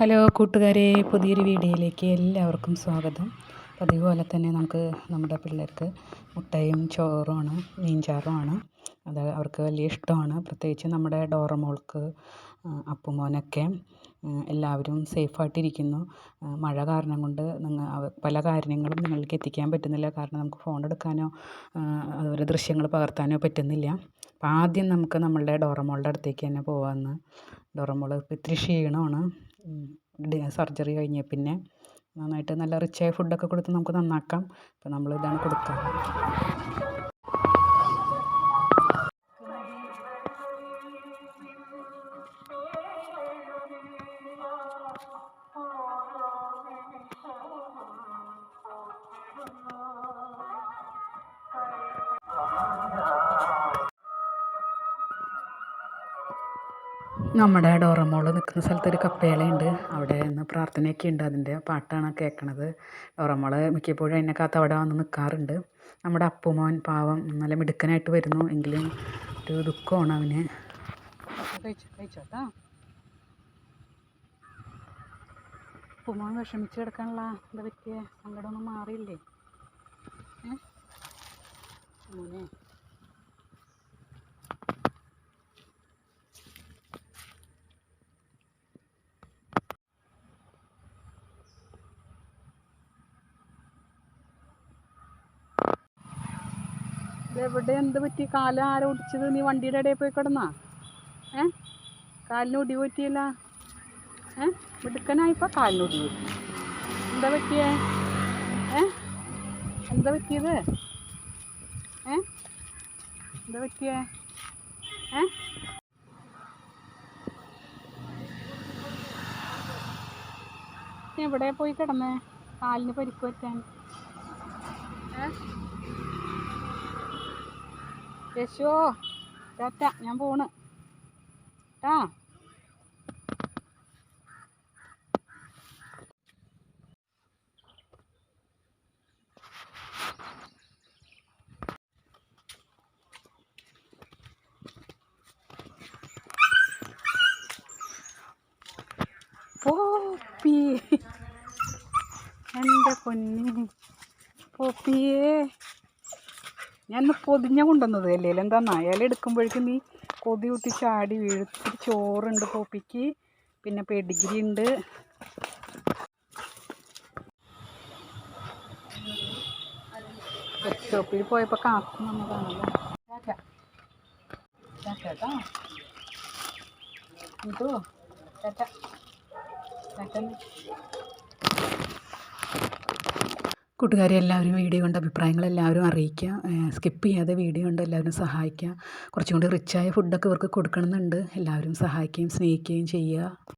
Hello കൂട്ടുകാരെ പുതിയൊരു വീഡിയോയിലേക്ക് എല്ലാവർക്കും സ്വാഗതം. അതുപോലെ തന്നെ നമുക്ക് നമ്മുടെ പിള്ളേർക്ക് മുട്ടയും ചോറുമാണ് മീൻചാറുമാണ് അത് അവർക്ക് വലിയ ഇഷ്ടമാണ്. പ്രത്യേകിച്ച് നമ്മുടെ ഡോറമോൾക്ക് അപ്പുമോനൊക്കെ എല്ലാവരും സേഫായിട്ടിരിക്കുന്നു. മഴ കാരണം കൊണ്ട് നിങ്ങൾ പല കാര്യങ്ങളും നിങ്ങൾക്ക് എത്തിക്കാൻ പറ്റുന്നില്ല. കാരണം നമുക്ക് ഫോൺ എടുക്കാനോ അതുപോലെ ദൃശ്യങ്ങൾ പകർത്താനോ പറ്റുന്നില്ല. അപ്പോൾ ആദ്യം നമുക്ക് നമ്മളുടെ ഡോറമോളുടെ അടുത്തേക്ക് തന്നെ പോകാമെന്ന് ഡോറമോൾ ഇത്തിരി ക്ഷീണമാണ്. സർജറി കഴിഞ്ഞ പിന്നെ നന്നായിട്ട് നല്ല റിച്ചായ ഫുഡൊക്കെ കൊടുത്ത് നമുക്ക് നന്നാക്കാം. അപ്പം നമ്മൾ ഇതാണ് കൊടുക്കുക നമ്മുടെ ഡോറമോൾ നിൽക്കുന്ന സ്ഥലത്ത് ഒരു കപ്പേളയുണ്ട്. അവിടെ നിന്ന് പ്രാർത്ഥനയൊക്കെ ഉണ്ട് അതിന്റെ പാട്ടാണ് കേൾക്കണത്. ഡോറമോൾ മിക്കപ്പോഴും എന്നെ കാത്ത് അവിടെ വന്ന് നിൽക്കാറുണ്ട്. നമ്മുടെ അപ്പുമോൻ പാവം നല്ല മിടുക്കനായിട്ട് വരുന്നു. എങ്കിലും ഒരു ദുഃഖമാണ് അവന്. ഉപ്പുമോൻ അപ്പുമോൻ വിഷമിച്ച് കിടക്കാനുള്ള എന്താ പറ്റിയ? സങ്കടമൊന്നും മാറിയില്ലേ ഏ മോനെ എവിടെ എന്ത് പറ്റി? കാൽ ആരോ ഒടിച്ചത്? നീ വണ്ടിയുടെ ഇടയിൽ പോയി കിടന്നാ? ഏ? കാലിന് ഒടി പറ്റിയില്ല? ഏ? മിടുക്കനായിപ്പോൾ കാലിന് ഒടി പറ്റി. എന്താ പറ്റിയേ? ഏ? എന്താ പറ്റിയത്? ഏ? എന്താ പറ്റിയേ? ഏ? എവിടെ പോയി കിടന്നേ? കാലിന് പരിക്ക് പറ്റാൻ. ഏ? യശോ ടാറ്റ ഞാൻ പോണ്. ട്ടാ. പോപ്പി. എന്റെ പൊന്നി പോപ്പിയേ. ഞാൻ ഇന്ന് പൊതിഞ്ഞ കൊണ്ടുവന്നത് അല്ലേ എന്താന്നാ ഇല എടുക്കുമ്പോഴേക്കും നീ കൊതി കുത്തി ചാടി വീഴ്ത്തിരി ചോറുണ്ട് പോപ്പിക്ക് പിന്നെ പെഡിഗ്രി ഉണ്ട്. ഷോപ്പിൽ പോയപ്പോൾ കാക്കും ചാച്ചാ എന്തോ ചാച്ച ചാച്ച കൂട്ടുകാരെ എല്ലാവരും വീഡിയോ കണ്ട അഭിപ്രായങ്ങൾ എല്ലാവരും അറിയിക്കുക. സ്കിപ്പ് ചെയ്യാതെ വീഡിയോ കണ്ട് എല്ലാവരും സഹായിക്കുക. കുറച്ചും കൂടി റിച്ചായ ഫുഡൊക്കെ ഇവർക്ക് കൊടുക്കണമെന്നുണ്ട്. എല്ലാവരും സഹായിക്കുകയും സ്നേഹിക്കുകയും ചെയ്യുക.